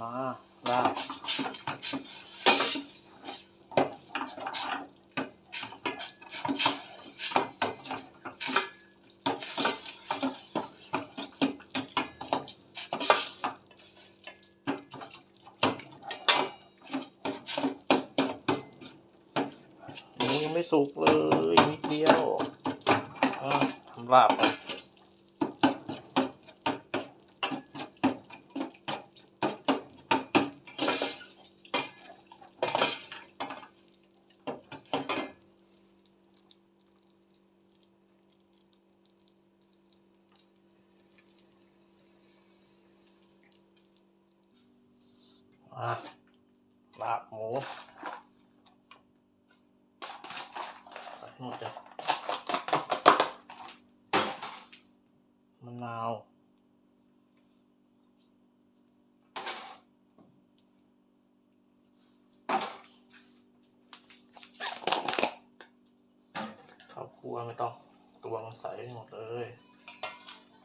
มาลาบยังไม่สุกเลยนิดเดียว อะทำลาบไป ลาบหมูใส่หมดเลยมะนาวข้าวคั่วไม่ต้องตวงใส่หมดเลย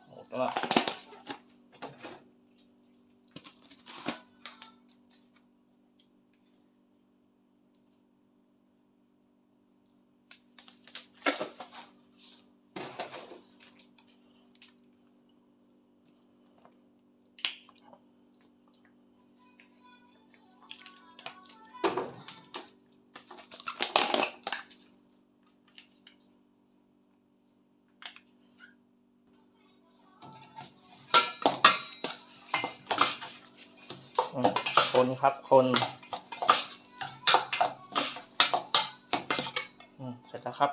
หมดแล้ว คนครับคนเสร็จแล้วครับ